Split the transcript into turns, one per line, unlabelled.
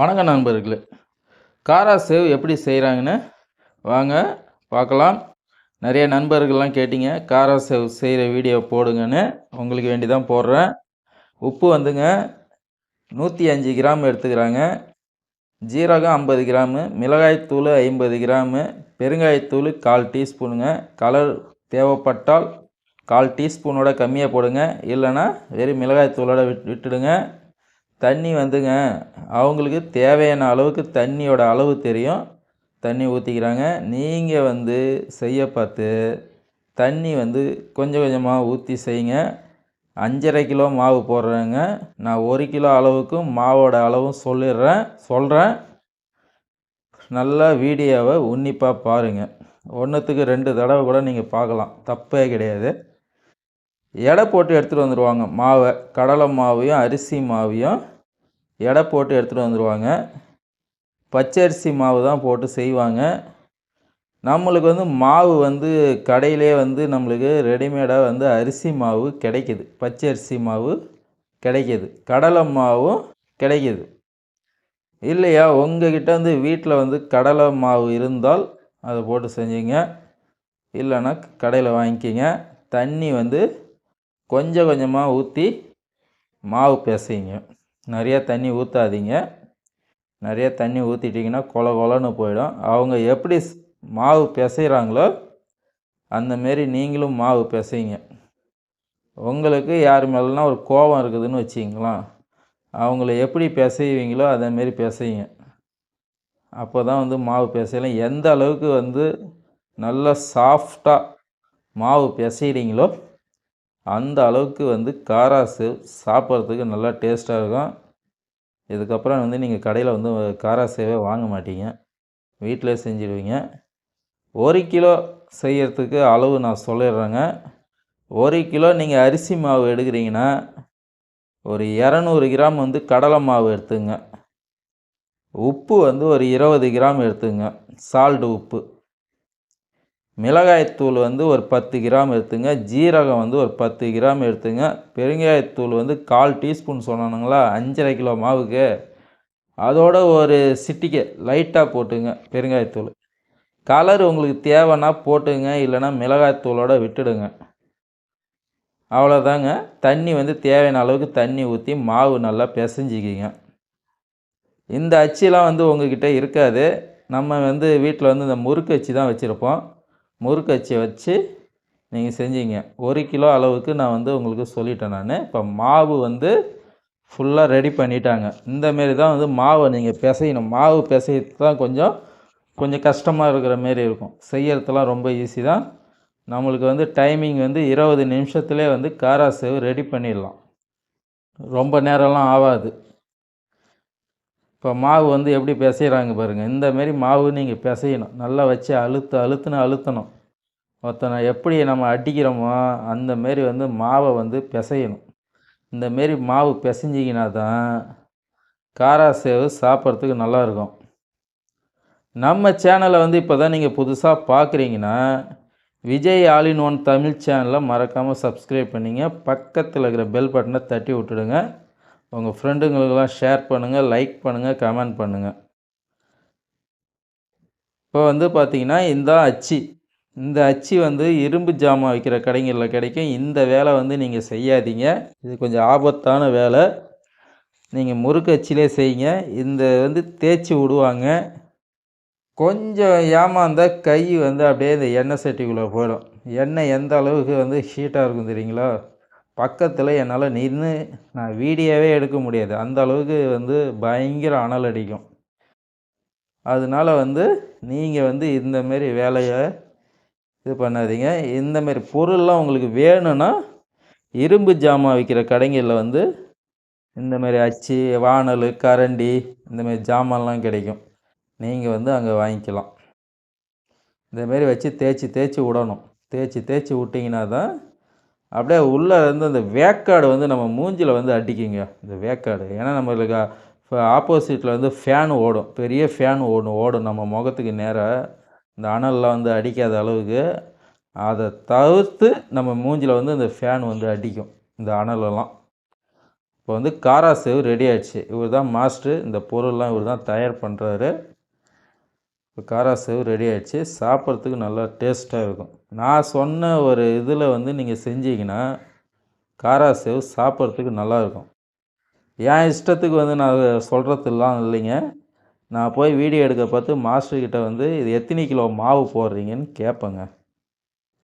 வணக்கம் நண்பர்களே. காரா சேவ் எப்படி செய்கிறாங்கன்னு வாங்க பார்க்கலாம். நிறைய நண்பர்கள்லாம் கேட்டிங்க காரா சேவ் செய்கிற வீடியோ போடுங்கன்னு. உங்களுக்கு வேண்டி தான் போடுறேன். உப்பு வந்துங்க நூற்றி அஞ்சு கிராம் எடுத்துக்கிறாங்க. ஜீரகம் ஐம்பது கிராமு மிளகாய்த்தூள் ஐம்பது கிராமு பெருங்காயத்தூள் கால் டீஸ்பூனுங்க. கலர் தேவைப்பட்டால் கால் டீஸ்பூனோட கம்மியாக போடுங்க. இல்லைன்னா வெறும் மிளகாய்த்தூளோட விட் விட்டுடுங்க. தண்ணி வந்துங்க. அவங்களுக்கு தேவையான அளவுக்கு தண்ணியோட அளவு தெரியும். தண்ணி ஊற்றிக்கிறாங்க நீங்கள் வந்து செய்ய பார்த்து தண்ணி வந்து கொஞ்சம் கொஞ்சமாக ஊற்றி செய்யுங்க. அஞ்சரை கிலோ மாவு போடுறேங்க. நான் ஒரு கிலோ அளவுக்கு மாவோட அளவும் சொல்லிடுறேன். சொல்கிறேன் நல்லா வீடியோவை உன்னிப்பாக பாருங்கள் ஒன்றுத்துக்கு ரெண்டு தடவை கூட நீங்கள் பார்க்கலாம். தப்பே கிடையாது. எடை போட்டு எடுத்துகிட்டு வந்துடுவாங்க மாவை. கடலை மாவையும் அரிசி மாவையும். எடை போட்டு எடுத்துகிட்டு வந்துடுவாங்க பச்சரிசி மாவு தான் போட்டு செய்வாங்க. நம்மளுக்கு வந்து மாவு வந்து கடையிலே வந்து நம்மளுக்கு ரெடிமேடாக வந்து அரிசி மாவு கிடைக்கிது. பச்சரிசி மாவு கிடைக்கிது. கடலை மாவும் கிடைக்கிது. இல்லையா? உங்ககிட்ட வந்து வீட்டில் வந்து கடலை மாவு இருந்தால் அதை போட்டு செஞ்சுங்க. இல்லைன்னா கடையில் வாங்கிக்கிங்க. தண்ணி வந்து கொஞ்சம் கொஞ்சமாக ஊற்றி மாவு பிசைங்க நிறையா தண்ணி ஊற்றாதீங்க நிறைய தண்ணி ஊற்றிட்டிங்கன்னா கொல கொலன்னு போயிடும். அவங்க எப்படி மாவு பிசைகிறாங்களோ அந்தமாரி நீங்களும் மாவு பிசைங்க. உங்களுக்கு யார் மேலாம் ஒரு கோபம் இருக்குதுன்னு வச்சிங்களேன் அவங்கள எப்படி பிசைவீங்களோ அதேமாரி பிசைங்க. அப்போ தான் வந்து மாவு பிசையலாம் எந்த அளவுக்கு வந்து நல்லா சாஃப்டாக மாவு பிசைகிறீங்களோ அந்த அளவுக்கு வந்து காராசு சாப்பிட்றதுக்கு நல்லா டேஸ்ட்டாக இருக்கும். இதுக்கப்புறம் வந்து நீங்கள் கடையில் வந்து காராசேவே வாங்க மாட்டீங்க. வீட்டிலே செஞ்சிடுவீங்க. ஒரு கிலோ செய்யறதுக்கு அளவு நான் சொல்லிடுறேங்க. ஒரு கிலோ நீங்கள் அரிசி மாவு எடுக்கிறீங்கன்னா ஒரு இரநூறு கிராம் வந்து கடலை மாவு எடுத்துங்க. உப்பு வந்து ஒரு இருபது கிராம் எடுத்துங்க. சால்டு உப்பு. மிளகாய்த்தூள் வந்து ஒரு பத்து கிராம் எடுத்துங்க. ஜீரகம் வந்து ஒரு பத்து கிராம் எடுத்துங்க. பெருங்காயத்தூள் வந்து கால் டீஸ்பூன் சொன்னானுங்களா? அஞ்சரை கிலோ மாவுக்கு. அதோட ஒரு சிட்டிக்கை லைட்டாக போட்டுங்க பெருங்காயத்தூள். கலர் உங்களுக்கு தேவைன்னா போட்டுங்க. இல்லைன்னா மிளகாய்த்தூளோட விட்டுடுங்க. அவ்வளோதாங்க தண்ணி வந்து தேவையான அளவுக்கு தண்ணி ஊற்றி மாவு நல்லா பிசைஞ்சிக்கிங்க. இந்த அச்சிலாம் வந்து உங்ககிட்ட இருக்காது. நம்ம வந்து வீட்டில் வந்து இந்த முறுக்கு அச்சு தான் வச்சுருப்போம். முறுக்கு அச்சை வச்சு நீங்கள் செஞ்சீங்க. ஒரு கிலோ அளவுக்கு நான் வந்து உங்களுக்கு சொல்லிட்டேன் நான். இப்போ மாவு வந்து ஃபுல்லாக ரெடி பண்ணிட்டாங்க. இந்தமாரி தான் வந்து மாவை நீங்கள் பிசையணும். மாவு பிசையிறது தான் கொஞ்சம் கொஞ்சம் கஷ்டமாக இருக்கிற மாரி இருக்கும். செய்யறதுலாம் ரொம்ப ஈஸி தான். நம்மளுக்கு வந்து டைமிங் வந்து இருபது நிமிஷத்துலேயே வந்து காரா சேவ் ரெடி பண்ணிடலாம். ரொம்ப நேரம்லாம் ஆகாது. இப்போ மாவு வந்து எப்படி பிசைகிறாங்க பாருங்கள் இந்தமாரி மாவு நீங்கள் பிசையணும். நல்லா வச்சு அழுத்து அழுத்துன்னு அழுத்தணும். ஒருத்தனை எப்படி நம்ம அடிக்கிறோமோ அந்த மாரி வந்து மாவை வந்து பிசையணும். இந்த மாரி மாவு பிசைஞ்சிங்கன்னா தான் காரா சேவு சாப்பிட்றதுக்கு நல்லாயிருக்கும் நம்ம சேனலை வந்து இப்போ தான் நீங்கள் புதுசாக பார்க்குறீங்கன்னா விஜய் ஆலின் ஒன் தமிழ் சேனலை மறக்காமல் சப்ஸ்கிரைப் பண்ணிங்க. பக்கத்தில் இருக்கிற பெல் பட்டனை தட்டி விட்டுடுங்க. உங்கள் ஃப்ரெண்டுங்களுக்கெல்லாம் ஷேர் பண்ணுங்கள் லைக் பண்ணுங்கள் கமெண்ட் பண்ணுங்கள் இப்போ வந்து பார்த்தீங்கன்னா இந்த அச்சு இந்த அச்சு வந்து இரும்பு ஜாமான் வைக்கிற கடைகளில் கிடைக்கும். இந்த வேலை வந்து நீங்கள் செய்யாதீங்க. இது கொஞ்சம் ஆபத்தான வேலை. நீங்கள் முறுக்கு அச்சிலே செய்யுங்க. இந்த வந்து தேய்ச்சி விடுவாங்க. கொஞ்சம் ஏமாந்தால் கை வந்து அப்படியே இந்த எண்ணெய் சட்டிக்குள்ளே போயிடும். எண்ணெய் எந்த அளவுக்கு வந்து ஹீட்டாக இருக்கும் தெரியுங்களா? பக்கத்தில் என்னால் நின்று நான் வீடியோவே எடுக்க முடியாது. அந்த அளவுக்கு வந்து பயங்கர அனல் அடிக்கும். அதனால வந்து நீங்கள் வந்து இந்தமாரி வேலையை இது பண்ணாதீங்க. இந்தமாரி பொருள்லாம் உங்களுக்கு வேணும்னா இரும்பு ஜாமான் விற்கிற கடைங்களில் வந்து இந்தமாரி அச்சு வாணல் கரண்டி இந்தமாரி ஜாமான்லாம் கிடைக்கும். நீங்கள் வந்து அங்கே வாங்கிக்கலாம். இந்தமாரி வச்சு தேய்ச்சி தேய்ச்சி விடணும். தேய்ச்சி தேய்ச்சி விட்டிங்கன்னா தான் அப்படியே உள்ளே இருந்து அந்த வேக்காடு வந்து நம்ம மூஞ்சில் வந்து அடிக்குங்க. இந்த வேக்காடு. ஏன்னா நம்மளுக்கு ஆப்போசிட்டில் வந்து ஃபேன் ஓடும். பெரிய ஃபேன் ஓடும் ஓடும். நம்ம முகத்துக்கு நேராக இந்த அனல்லாம் வந்து அடிக்காத அளவுக்கு அதை தவிர்த்து நம்ம மூஞ்சில் வந்து இந்த ஃபேன் வந்து அடிக்கும். இந்த அனலெல்லாம். இப்போ வந்து காரா சேவ் ரெடி ஆயிடுச்சு. இவர் தான் மாஸ்டர் இந்த பொருள்லாம் இவர் தான் தயார் பண்ணுறாரு இப்போ காரா சேவ் ரெடி ஆகிடுச்சு சாப்பிட்றதுக்கு நல்லா டேஸ்ட்டாக இருக்கும். நான் சொன்ன ஒரு இதில் வந்து நீங்கள் செஞ்சீங்கன்னா காரா சேவ் சாப்பிட்றதுக்கு நல்லாயிருக்கும் என் இஷ்டத்துக்கு வந்து நான் சொல்கிறதுலாம் இல்லைங்க. நான் போய் வீடியோ எடுக்க பார்த்து மாஸ்டர்கிட்ட வந்து இது எத்தனை கிலோ மாவு போடுறீங்கன்னு கேட்பேங்க.